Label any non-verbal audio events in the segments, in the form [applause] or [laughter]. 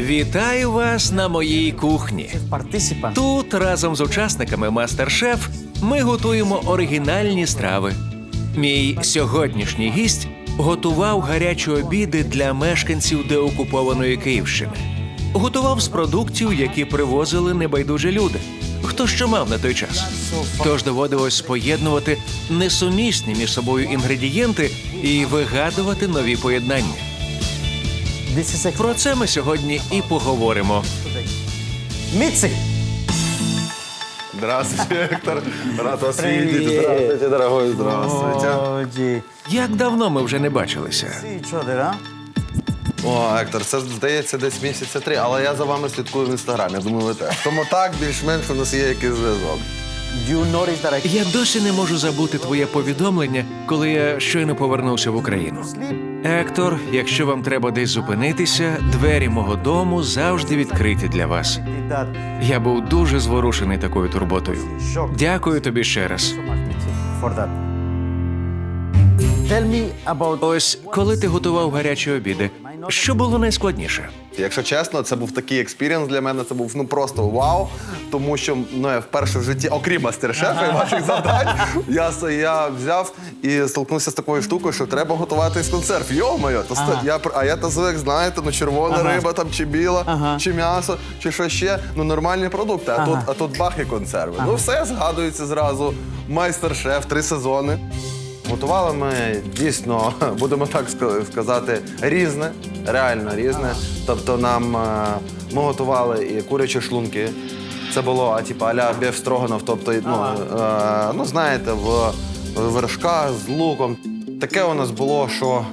Вітаю вас на моїй кухні. Тут разом з учасниками Мастер-Шеф ми готуємо оригінальні страви. Мій сьогоднішній гість готував гарячі обіди для мешканців деокупованої Київщини. Готував з продуктів, які привозили небайдужі люди. Хто що мав на той час. Тож доводилось поєднувати несумісні між собою інгредієнти і вигадувати нові поєднання. Про це ми сьогодні і поговоримо. Mitzi. Здравствуйте, Віктор. Рад вас видеть. Здравствуйте, дорогой. Здравствуйте. Gee. Як давно ми вже не бачилися? О, Ектор, це здається десь місяця три, але я за вами слідкую в інстаграмі. Я думаю, ви теж. Тому так, більш-менш у нас є якийсь зв'язок. Я досі не можу забути твоє повідомлення, коли я щойно повернувся в Україну. Ектор, якщо вам треба десь зупинитися, двері мого дому завжди відкриті для вас. Я був дуже зворушений такою турботою. Дякую тобі ще раз. Ось коли ти готував гарячі обіди, що було найскладніше? Якщо чесно, це був такий експірієнс для мене. Це був ну просто вау. Тому що ну я вперше в житті, окрім мастер-шефа і ваших завдань, я, я взяв і столкнувся з такою штукою, що треба готувати з консерв. Йо-моє, то ста- я а я то звик, знаєте, ну червона Ага. риба, там чи біла, Ага. чи м'ясо, чи що ще. Ну нормальні продукти. А тут, а тут бах і консерви. Ну все згадується зразу. Майстер-шеф, три сезони. Готували ми дійсно, [laughs] будемо так сказати, різне, реально різне. Тобто нам е, ми готували і курячі шлунки. Це було а, типу, аля бєв строганов, тобто, ну, е, ну знаєте, в, в вершках з луком. Таке у нас було, що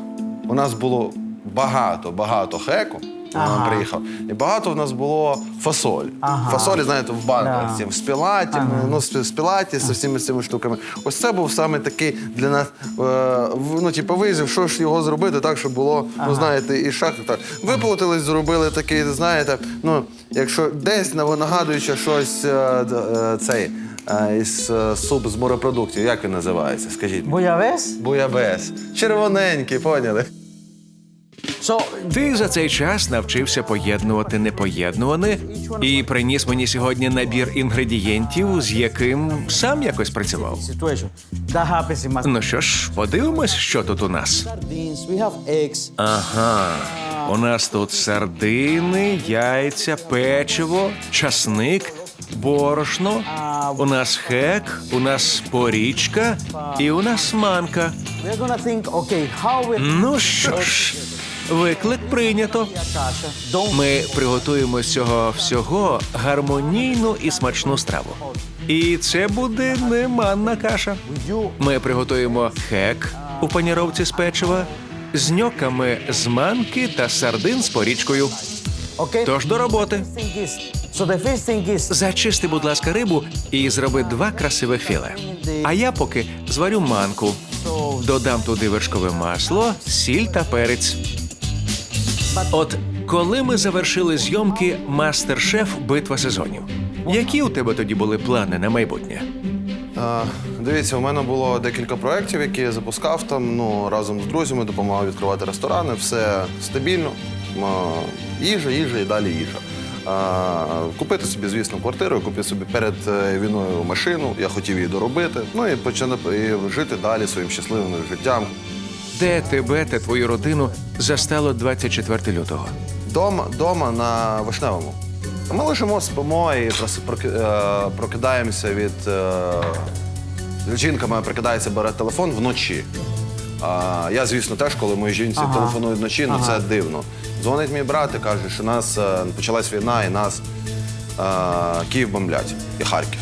у нас було багато, багато хеку. Ага. Ага. приїхав. І багато в нас було фасоль. Ага. Фасолі, знаєте, в банках, Да. ці, в спілаті, ну, з спілаті, з всіми цими штуками. Ось це був саме такий для нас, е, ну, типу, визів, що ж його зробити так, щоб було, ну, знаєте, і шах так. Виплатились, зробили такий, знаєте, ну, якщо десь нагадуючи щось е, е, цей, е, із е, суп з морепродуктів, як він називається? Скажіть. Буявес. Буябес. Червоненький, поняли? Ти за цей час навчився поєднувати непоєднуване і приніс мені сьогодні набір інгредієнтів, з яким сам якось працював. Ну що ж, подивимось, що тут у нас. Ага. У нас тут сардини, яйця, печиво, часник, борошно. У нас хек, у нас порічка і у нас манка. Ну що ж, виклик прийнято. Ми приготуємо з цього всього гармонійну і смачну страву. І це буде не манна каша. Ми приготуємо хек у паніровці з печива з ньоками з манки та сардин з порічкою. Тож до роботи. Зачисти, будь ласка, рибу і зроби два красивих філе. А я поки зварю манку. Додам туди вершкове масло, сіль та перець. От коли ми завершили зйомки Мастер-шеф Битва сезонів. Які у тебе тоді були плани на майбутнє? Е, Дивіться, у мене було декілька проєктів, які я запускав там ну, разом з друзями, допомагав відкривати ресторани, все стабільно. Е, Їжа, їжа і далі їжа. Е, Купити собі, звісно, квартиру, купити собі перед е, війною машину, я хотів її доробити, ну і і жити далі своїм щасливим життям. Де тебе та твою родину застало 24 лютого? Дома, дома на Вишневому. Ми лежимо, спимо і прос- проки- е, прокидаємося від. е, Жінка моя прокидається, бере телефон вночі. А, я, звісно, теж, коли мої жінці Ага. телефонують вночі, ну це дивно. Дзвонить мій брат і каже, що нас е, почалась війна і нас е, Київ бомблять і Харків.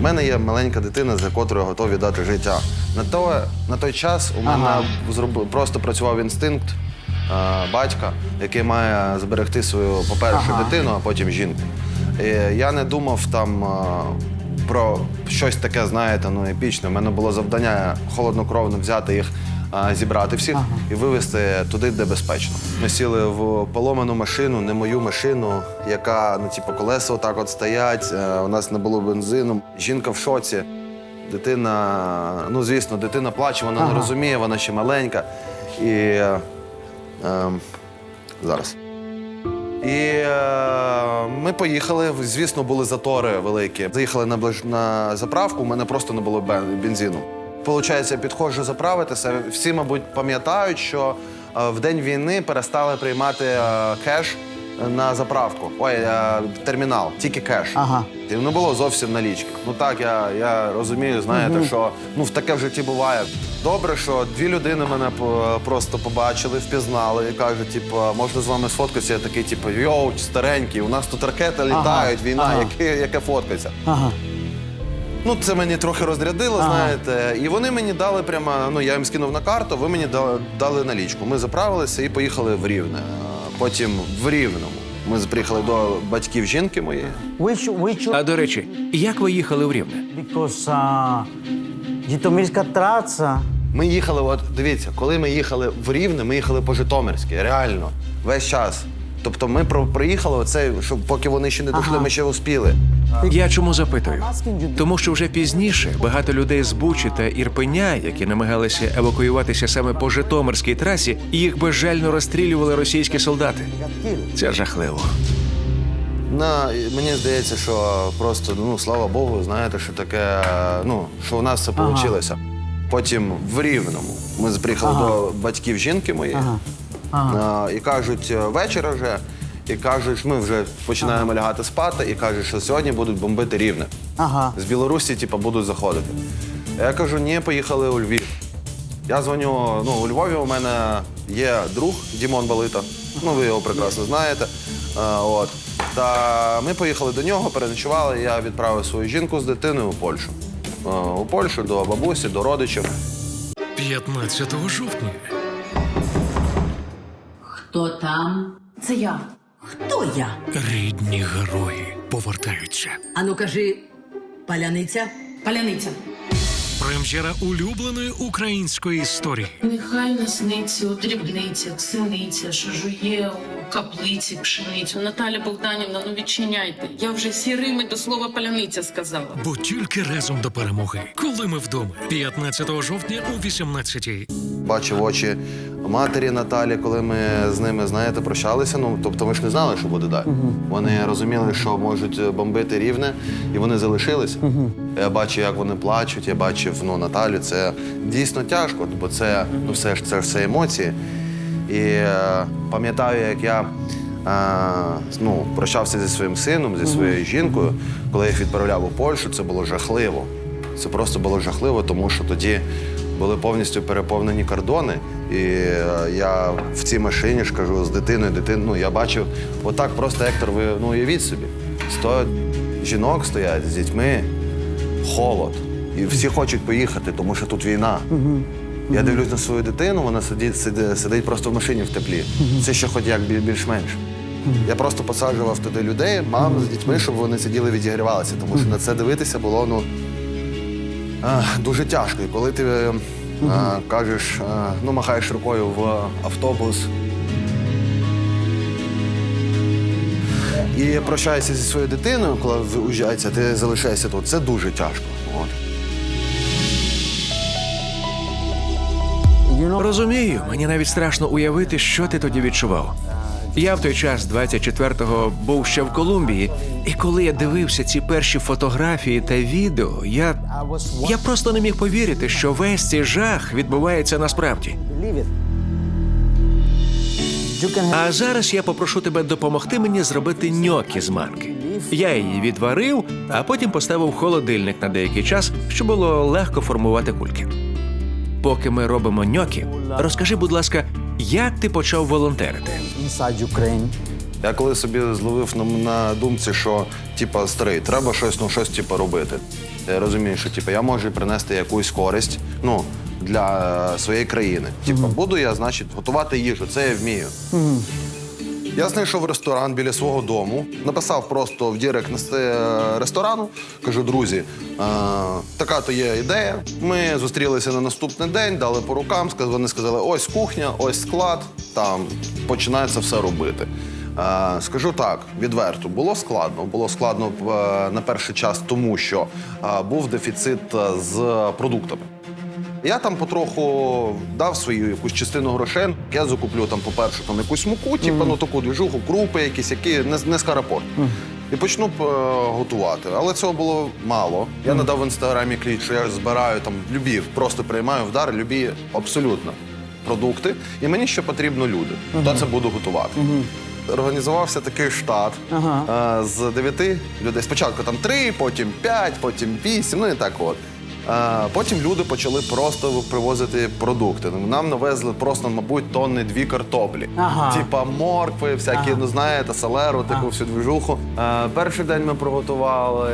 У мене є маленька дитина, за котрою я готовий дати життя. На, то, на той час у мене Ага. зроб- просто працював інстинкт е, батька, який має зберегти свою, по-перше, Ага. дитину, а потім жінку. І я не думав там е, про щось таке, знаєте, ну епічне. У мене було завдання холоднокровно взяти їх, зібрати всіх і вивезти туди, де безпечно. Ми сіли в поломану машину, не мою машину, яка ну, типу, колеса отак от стоять. е, У нас не було бензину. Жінка в шоці. Дитина, ну звісно, дитина плаче, вона не розуміє, вона ще маленька. І е, Ем, зараз. І е, ми поїхали. Звісно, були затори великі. Заїхали на, на заправку, у мене просто не було бензину. Получається, я підходжу заправитися. Всі, мабуть, пам'ятають, що е, в день війни перестали приймати е, кеш на заправку. Ой, е, термінал, тільки кеш. Ага. І не було зовсім налічки. Ну так, я, я розумію, знаєте, що ну в таке в житті буває. Добре, що дві людини мене просто побачили, впізнали і кажуть, типу, можна з вами сфоткатися. Я такий, типу, йоу, старенький, у нас тут ракети літають, війна, ага. яке, яке фоткається. Ага. Ну, це мені трохи розрядило, Ага. знаєте. І вони мені дали прямо, ну я їм скинув на карту, ви мені дали, дали налічку. Ми заправилися і поїхали в Рівне. Потім в Рівному. Ми приїхали до батьків жінки моєї. А до речі, як ви їхали в Рівне? because Житомирська траса, Ми їхали, от дивіться, коли ми їхали в Рівне, ми їхали по Житомирській, реально, весь час. Тобто ми про- проїхали оце, щоб поки вони ще не дійшли, Ага. ми ще успіли. Я чому запитую? Тому що вже пізніше багато людей з Бучі та Ірпеня, які намагалися евакуюватися саме по Житомирській трасі, їх безжально розстрілювали російські солдати. Це жахливо. На, мені здається, що просто, ну, слава Богу, знаєте, що таке, ну, що у нас це Ага. вийшло. Потім в Рівному ми приїхали Ага. до батьків жінки моєї Ага. Ага. А, і кажуть, «Е, вечора вже, і кажуть, ми вже починаємо лягати спати, і кажуть, що сьогодні будуть бомбити рівне. Ага. З Білорусі, типу, будуть заходити. Я кажу, ні, поїхали у Львів. Я дзвоню, ну, у Львові у мене є друг Дімон Балита. Ну, ви його прекрасно знаєте. А, от. Та ми поїхали до нього, переночували. Я відправив свою жінку з дитиною у Польщу. А, у Польщу до бабусі, до родичів. 15 жовтня. Хто там? Це я. Хто я? Рідні герої повертаються. Ану кажи, паляниця? Паляниця. Прем'єра улюбленої української історії. Нехай насниться у дрібницях, синиця, що жує у каплиці пшеницю. Наталя Богданівна, ну відчиняйте. Я вже всі рими до слова паляниця сказала. Бо тільки разом до перемоги. Коли ми вдома, 15 жовтня о 18 Бачив очі матері Наталі, коли ми з ними, знаєте, прощалися. Ну, тобто ми ж не знали, що буде далі. Вони розуміли, що можуть бомбити рівне, і вони залишилися. Я бачив, як вони плачуть, я бачив ну, Наталю. Це дійсно тяжко, бо це ну, все ж це все емоції. І е, пам'ятаю, як я е, ну, прощався зі своїм сином, зі своєю жінкою, коли я їх відправляв у Польщу, це було жахливо. Це просто було жахливо, тому що тоді були повністю переповнені кордони. І е, я в цій машині ж кажу з дитиною, дитин, ну я бачив, отак просто Ектор, ви ну уявіть собі, сто жінок стоять з дітьми, холод. І всі хочуть поїхати, тому що тут війна. Я дивлюсь на свою дитину, вона сидить, сидить, сидить просто в машині в теплі. Це ще хоч як більш-менш. Я просто посаджував туди людей, мам з дітьми, щоб вони сиділи відігрівалися, тому що на це дивитися було ну, дуже тяжко. І коли ти е, кажеш, ну, махаєш рукою в автобус. І прощаєшся зі своєю дитиною, коли виїжджається, ти залишаєшся тут. Це дуже тяжко. Розумію, мені навіть страшно уявити, що ти тоді відчував. Я в той час, 24-го, був ще в Колумбії, і коли я дивився ці перші фотографії та відео, я, я просто не міг повірити, що весь цей жах відбувається насправді. А зараз я попрошу тебе допомогти мені зробити ньокі з манки. Я її відварив, а потім поставив холодильник на деякий час, щоб було легко формувати кульки. Поки ми робимо ньокі, розкажи, будь ласка, як ти почав волонтерити? Inside Ukraine. Я коли собі зловив на, на думці, що типа старий, треба щось, ну щось типа робити. Я розумію, що типа я можу принести якусь користь ну, для е, своєї країни. Типа, буду я, значить, готувати їжу, це я вмію. Я знайшов ресторан біля свого дому, написав просто в дірект на ресторану. Кажу, друзі, е, така то є ідея. Ми зустрілися на наступний день, дали по рукам, вони сказали, ось кухня, ось склад, там починається все робити. Е, скажу так, відверто, було складно. Було складно е, на перший час, тому що е, був дефіцит е, з продуктами. Я там потроху дав свою якусь частину грошей. Я закуплю там, по-перше, там якусь муку, типу, ну таку двіжуху, крупи якісь, які не, не скарапорт. І почну е, готувати. Але цього було мало. Я надав в інстаграмі кліч, що я збираю там любі, просто приймаю в дар любі абсолютно продукти. І мені ще потрібно люди. Хто це буду готувати. Організувався такий штат е, з дев'яти людей. Спочатку там три, потім п'ять, потім вісім, ну і так от. Потім люди почали просто привозити продукти. Нам навезли просто, мабуть, тонни дві картоплі. Ага. Типа моркви, всякі, ну знаєте, салеру, таку всю движуху. Е, Перший день ми приготували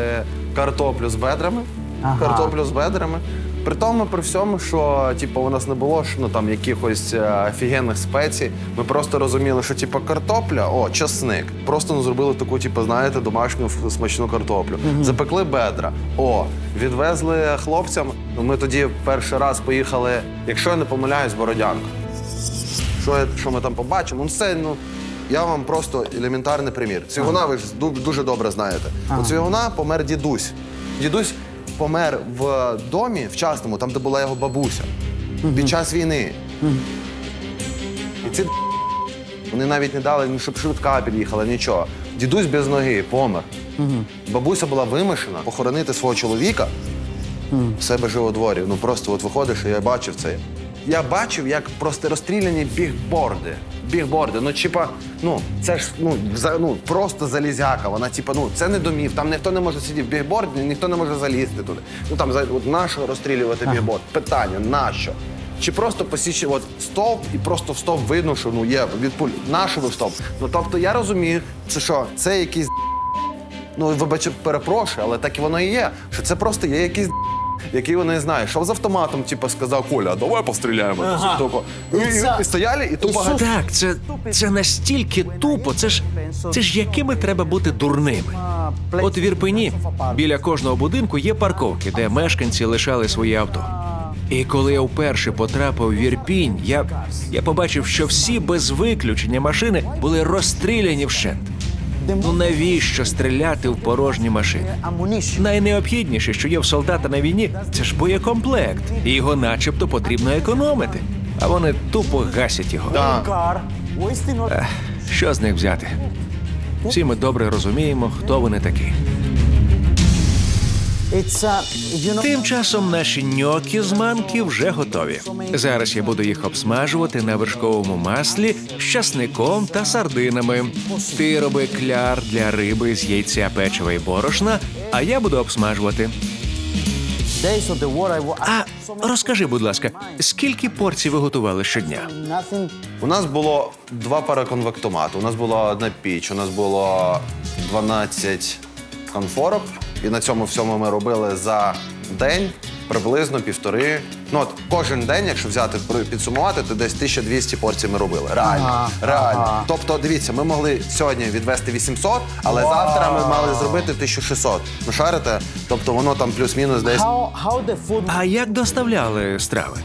картоплю з бедрами. Ага. Картоплю з бедрами. При тому, при всьому, що типу, у нас не було ж, ну, там, якихось е, офігенних спецій. Ми просто розуміли, що типу, картопля, о, часник. Просто ну, зробили таку, типу, знаєте, домашню смачну картоплю. Запекли бедра. О, відвезли хлопцям. Ми тоді перший раз поїхали, якщо я не помиляюсь, Бородянку. Що, я- що ми там побачимо? Ну, це, ну, я вам просто елементарний примір. Цвігуна ви ж дуже добре знаєте. У Цвігуна помер дідусь. Дідусь помер в домі вчасному, там, де була його бабуся, під час війни. І ці вони навіть не дали, ні, щоб швидка під'їхала, нічого. Дідусь без ноги помер. Бабуся була вимушена похоронити свого чоловіка в себе живодворі. Ну просто от виходиш, і я бачив це. Я бачив, як просто розстріляні бігборди. Бігборди. Ну, типа, ну, це ж ну, за, ну, просто залізяка. Вона, типа, ну, це не домів, там ніхто не може сидіти в бігборді, ніхто не може залізти туди. Ну там за от нащо розстрілювати бігборд? Питання, нащо? Чи просто посічі от стовп і просто в стовп видно, що ну є від пуль. Нащо ви в стовп? Ну тобто я розумію, це що, це якийсь Ну, вибач, перепрошую, але так і воно і є. Що це просто є якийсь який вони знають. Що з автоматом, типу, сказав Коля, а давай постріляємо. Ага. Тупо. І, і, і стояли, і тупо. Ісус. Так, це, це настільки тупо. Це ж це ж якими треба бути дурними. От в Ірпені біля кожного будинку є парковки, де мешканці лишали свої авто. І коли я вперше потрапив в Ірпінь, я, я побачив, що всі без виключення машини були розстріляні вщент. Ну навіщо стріляти в порожні машини? Ammunition. Найнеобхідніше, що є в солдата на війні, це ж боєкомплект. І його начебто потрібно економити. А вони тупо гасять його. Да. Ех, Що з них взяти? Всі ми добре розуміємо, хто вони такі. Тим часом наші ньокі з манки вже готові. Зараз я буду їх обсмажувати на вершковому маслі з часником та сардинами. Ти роби кляр для риби з яйця, печива і борошна, а я буду обсмажувати. А розкажи, будь ласка, скільки порцій ви готували щодня? У нас було два параконвектомати. У нас була одна піч, у нас було 12 конфорок. І на цьому всьому ми робили за день приблизно півтори. Ну от кожен день, якщо взяти підсумувати, то десь 1200 порцій ми робили. Реально. Ага, реально. ага. Тобто, дивіться, ми могли сьогодні відвести 800, але завтра ми мали зробити 1600. Ну шарите? Тобто воно там плюс-мінус десь. How, how the food... А як доставляли страви?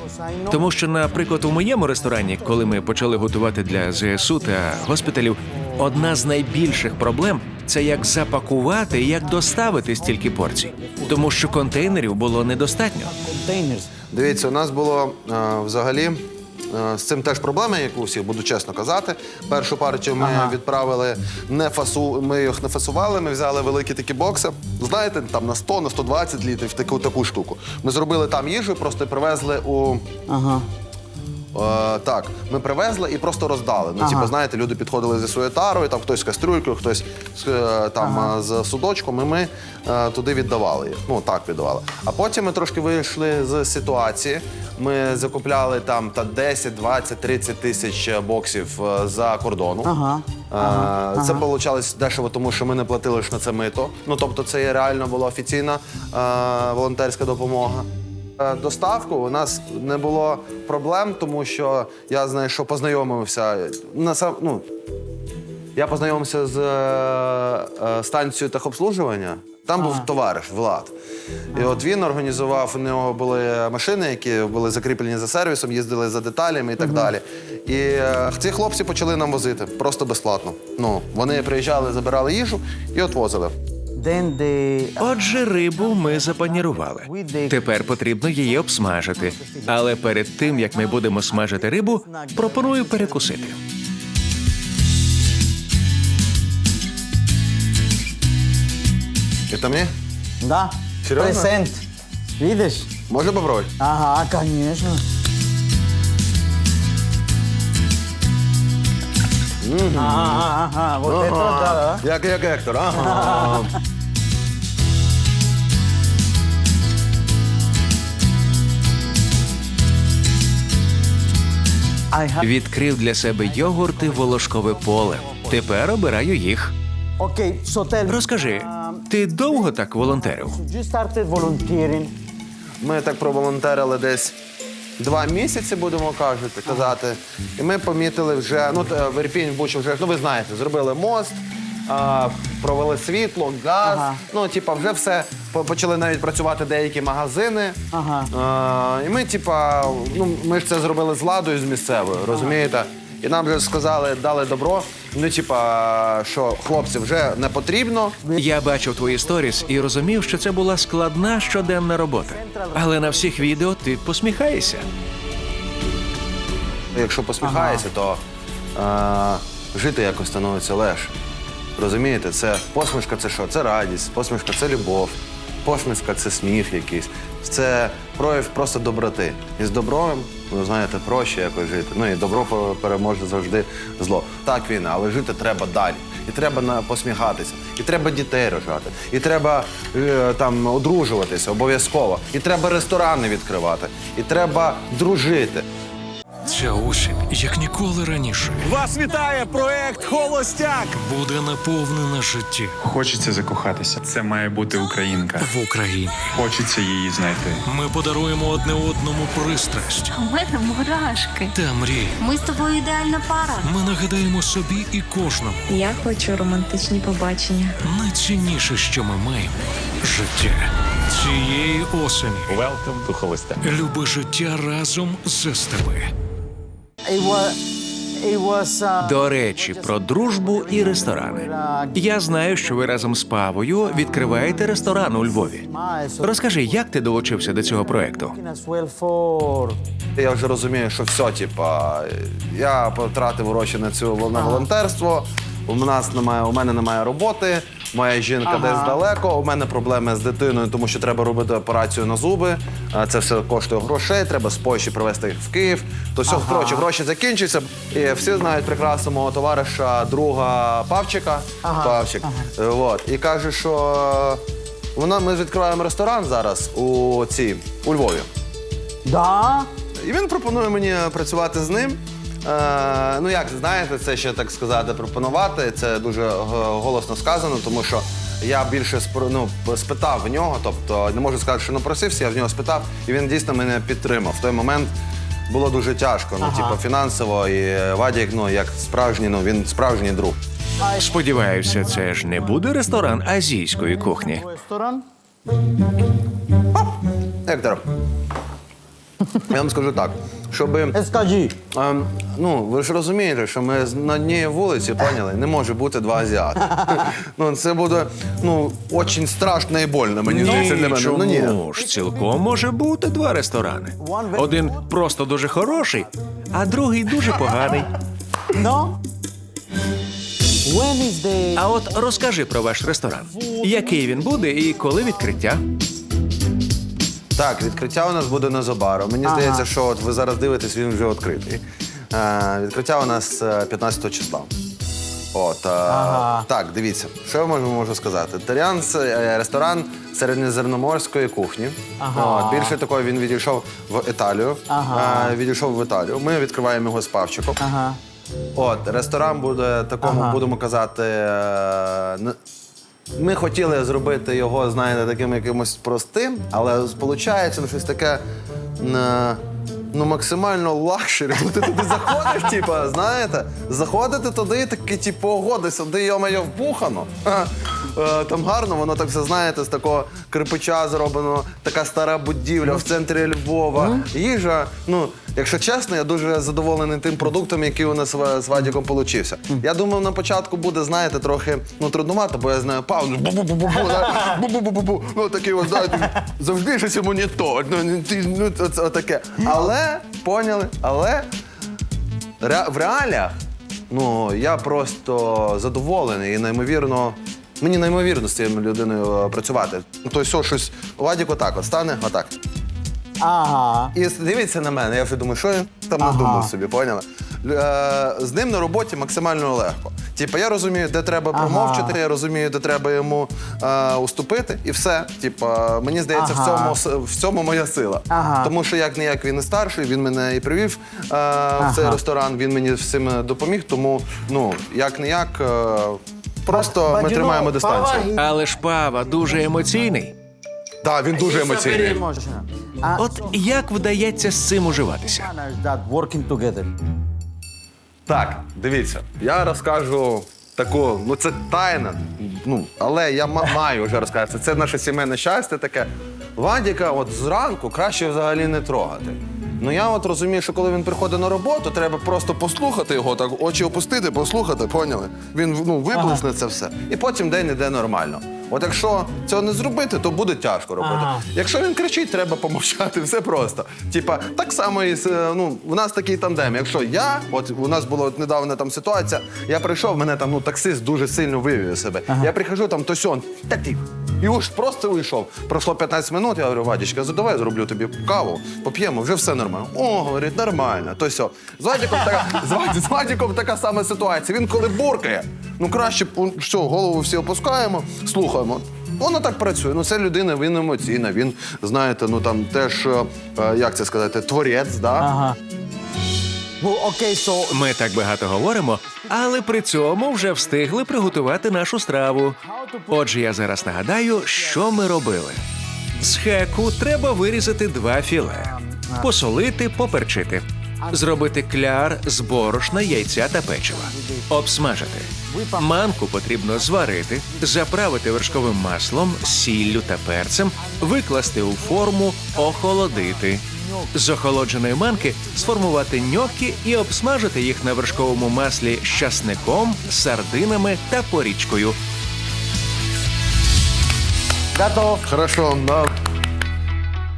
Тому що, наприклад, у моєму ресторані, коли ми почали готувати для ЗСУ та госпіталів, одна з найбільших проблем це як запакувати і як доставити стільки порцій, тому що контейнерів було недостатньо. Дивіться, у нас було е, взагалі. е, З цим теж проблеми, як у всіх, буду чесно казати. Першу партію ми відправили не фасу. Ми їх не фасували. Ми взяли великі такі бокси. Знаєте, там на 100, на 120 літрів, таку таку штуку. Ми зробили там їжу, просто привезли у. Ага. Е, так, ми привезли і просто роздали. Ну, типу, знаєте, люди підходили зі своєю тарою, там хтось з кастрюлькою, хтось з, е, там е, з судочком, і ми е, туди віддавали їх. Ну так віддавали. А потім ми трошки вийшли з ситуації. Ми закупляли там та 10, 20, 30 тисяч боксів е, за кордону. Ага. Е, Це вийшло дешево, тому що ми не платили ж на це мито. Ну тобто, це є реально була офіційна е, волонтерська допомога. Е, Доставку у нас не було проблем, тому що я знаю, що познайомився на сам, ну, я познайомився з е, е, станцією техобслужування. Там був товариш Влад. І от він організував, у нього були машини, які були закріплені за сервісом, їздили за деталями і так далі. І е, ці хлопці почали нам возити просто безплатно. Ну, вони приїжджали, забирали їжу і от возили. Отже, рибу ми запанірували. Тепер потрібно її обсмажити. Але перед тим як ми будемо смажити рибу, пропоную перекусити. Это мне? да, Серьезно? present. Видишь? Можно попробовать? Ага, конечно. Ага, ага, вот это да, да. Як, як Ектор, ага. [laughs] Відкрив для себе йогурти волошкове поле. Тепер обираю їх. Розкажи, ти довго так волонтерив? Ми так проволонтерили десь два місяці, будемо кажуть, казати. І ми помітили вже, ну в Ірпінь, в вже, ну ви знаєте, зробили мост, а, провели світло, газ. Ага. Ну, типа, вже все по- почали навіть працювати деякі магазини. Ага. А, і ми, типа, ну ми ж це зробили з ладою з місцевою, розумієте? І нам вже сказали, дали добро. Ну, типа, що хлопці вже не потрібно. Я бачив твої сторіс і розумів, що це була складна щоденна робота. Але на всіх відео ти посміхаєшся. Якщо посміхаєшся, то е, жити якось становиться легше. Розумієте, це посмішка це що? Це радість, посмішка це любов, посмішка це сміх якийсь. Це прояв просто доброти. І з добром, ви знаєте, проще якось жити. Ну і добро переможе завжди зло. Так війна, але жити треба далі. І треба посміхатися, і треба дітей рожати, і треба е, там одружуватися обов'язково, і треба ресторани відкривати, і треба дружити. Ця осінь, як ніколи раніше, Вас вітає проект Холостяк. буде наповнена життя Хочеться закохатися. Це має бути українка. в Україні. Хочеться її знайти. Ми подаруємо одне одному пристрасть У мене мурашки. та мрії. Ми з тобою ідеальна пара. Ми нагадаємо собі і кожному Я хочу романтичні побачення. найцінніше, що ми маємо життя. Цієї осені Welcome to Холостяк. люби життя разом з СТБ. До речі, про дружбу і ресторани. Я знаю, що ви разом з Павою відкриваєте ресторан у Львові. Розкажи, як ти долучився до цього проекту? Я вже розумію, що все, типа, я потратив гроші на цю на волонтерство. У нас немає, у мене немає роботи. Моя жінка десь далеко. У мене проблеми з дитиною, тому що треба робити операцію на зуби. Це все коштує грошей. Треба з Польщі привезти їх в Київ. То все, коротше, гроші закінчуються. І всі знають прекрасно мого товариша, друга Павчика. Павчик. Е, От. І каже, що вона, ми відкриваємо ресторан зараз у цій у Львові. Да? І він пропонує мені працювати з ним. Е, ну, як знаєте, це ще так сказати, пропонувати. Це дуже е, голосно сказано, тому що я більше спро- ну, спитав в нього, тобто не можу сказати, що напросився, я в нього спитав, і він дійсно мене підтримав. В той момент було дуже тяжко. Ну, типу, фінансово, і Вадік, ну, як справжній, ну він справжній друг. Сподіваюся, це ж не буде ресторан азійської кухні. Ресторан? Ектор, я вам скажу так, щоби. Скажи. Ем, ну, ви ж розумієте, що ми з- на одній вулиці, поняли? Не може бути два азіати. [laughs] ну, це буде ну, дуже страшно і больно, мені здається, для мене. Ну, ні. чому ж цілком може бути два ресторани. Один просто дуже хороший, а другий дуже поганий. No? When is the... А от розкажи про ваш ресторан. Який він буде і коли відкриття? Так, відкриття у нас буде незабаром. Мені здається, що от ви зараз дивитесь, він вже відкритий. Е, відкриття у нас е, 15 числа. От, е, Так, дивіться, що я можу, можу сказати. Таріан це е, ресторан середньозерноморської кухні. От, більше такого він відійшов в Італію. Е, відійшов в Італію. Ми відкриваємо його з Павчиком. Ага. От, ресторан буде такому, будемо казати. е, Ми хотіли зробити його, знаєте, таким якимось простим, але виходить, ну, щось таке е, ну, максимально лакшері. Ну, ти туди заходиш, типу, знаєте, заходити туди, і такий, типу, ого, десь сюди, йо-моє, вбухано. Е, там гарно, воно так все знаєте, з такого кирпича зроблено, така стара будівля в центрі Львова. Їжа, ну, якщо чесно, я дуже задоволений тим продуктом, який у нас з Вадіком получився. Я думав, на початку буде, знаєте, трохи ну, трудновато, бо я знаю Павло, бу-бу-бу-бу-бу, да, бу-бу-бу-бу-бу, ну такий, от, знаєте, завжди щось йому не то, ну, не ну, це таке. Але, поняли, але ре- в реаліях, ну, я просто задоволений і неймовірно. Мені неймовірно з цією людиною е, працювати. Ну, то все, щось Вадік отак от стане, отак. Ага. І дивиться на мене, я вже думаю, що я там надумав собі, поняли? Е, з ним на роботі максимально легко. Типа, я розумію, де треба промовчати, я розумію, де треба йому е, уступити, і все. Типа, мені здається, в, цьому, в цьому моя сила. Ага. Тому що як не як він і старший, він мене і привів е, в цей ресторан, він мені всім допоміг. Тому, ну, як не як, е, просто ми тримаємо дистанцію. Але ж Пава дуже емоційний. Так, він дуже емоційний. От як вдається з цим уживатися? Так, дивіться, я розкажу таку, ну це тайна, ну, але я маю вже розказати. Це наше сімейне щастя таке. Вадіка от зранку краще взагалі не трогати. Ну я от розумію, що коли він приходить на роботу, треба просто послухати його, так очі опустити, послухати, поняли? Він ну, виблисне це все. І потім день іде нормально. От якщо цього не зробити, то буде тяжко робити. Ага. Якщо він кричить, треба помовчати, [laughs] все просто. Типа, так само і е, ну, у нас такий тандем. Якщо я, от у нас була от недавно там ситуація, я прийшов, мене там ну, таксист дуже сильно вивів себе. Я прихожу, там то сьон, та ти. І уж просто уйшов. Пройшло 15 минут, я говорю, Вадічка, задавай, зроблю тобі каву, поп'ємо, вже все нормально. О, говорить, нормально. То сьо. З Вадіком така, з, Вад- з Вадіком така сама ситуація. Він коли буркає, ну краще що, голову всі опускаємо, слухаємо. Воно так працює. Ну, це людина, він емоційна, він, знаєте, ну там теж, е, е, як це сказати, творець, да? Ага. Well, okay, so Ми так багато говоримо, але при цьому вже встигли приготувати нашу страву. Отже, я зараз нагадаю, що ми робили. З хеку треба вирізати два філе, посолити, поперчити, зробити кляр з борошна, яйця та печива, обсмажити. Манку потрібно зварити, заправити вершковим маслом, сіллю та перцем, викласти у форму, охолодити. З охолодженої манки сформувати ньоккі і обсмажити їх на вершковому маслі з часником, сардинами та порічкою. Хорошо, да.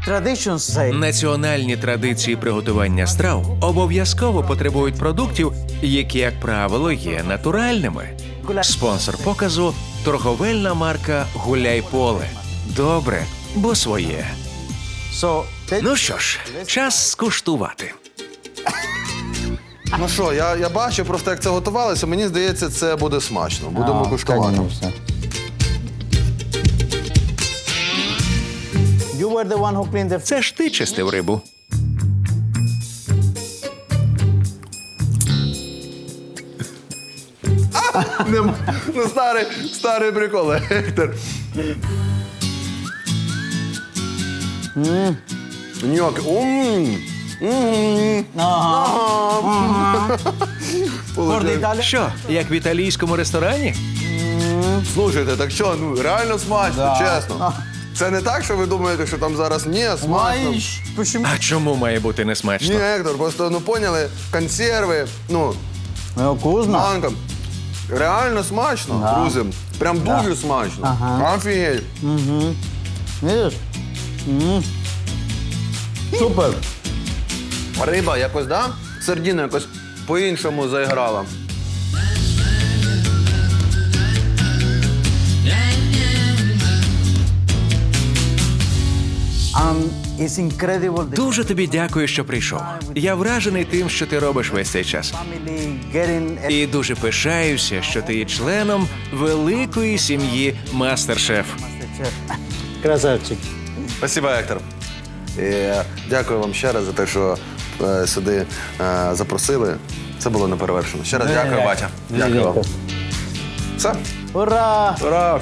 say Національні традиції приготування страв обов'язково потребують продуктів, які, як правило, є натуральними. Спонсор показу торговельна марка Гуляй поле. Добре, бо своє. Ну що ж, час скуштувати. Ну що, я, я бачу просто, як це готувалося. Мені здається, це буде смачно. Будемо куштувати. конечно. You were the one who cleaned the Це ж ти чистив рибу. Не- Ну, старий, старий прикол, Гектор. Ньоки. М. М. Ага. Що, як в італійському ресторані? Слухайте, так що, ну реально смачно, Да. чесно. Це не так, що ви думаєте, що там зараз ні, смачно. Почему? А чому має бути Ні, несмачно? Гектор, просто ну поняли, консерви, ну, Ну, вкусно. манка. Реально смачно, Да. друзі. Прям дуже смачно. Ага. Офігеть. Видиш? М. Супер. Риба якось, да? Сердіна якось по-іншому заіграла. The Дуже тобі дякую, що прийшов. Я вражений тим, що ти робиш весь цей час. І дуже пишаюся, що ти є членом великої сім'ї Мастер-Шеф. Красавчик. Спасибо, Ектор. І е, дякую вам ще раз за те, що е, сюди е, запросили. Це було неперевершено. Ще раз дякую, Батя. Дякую вам. Все. Ура! Ура!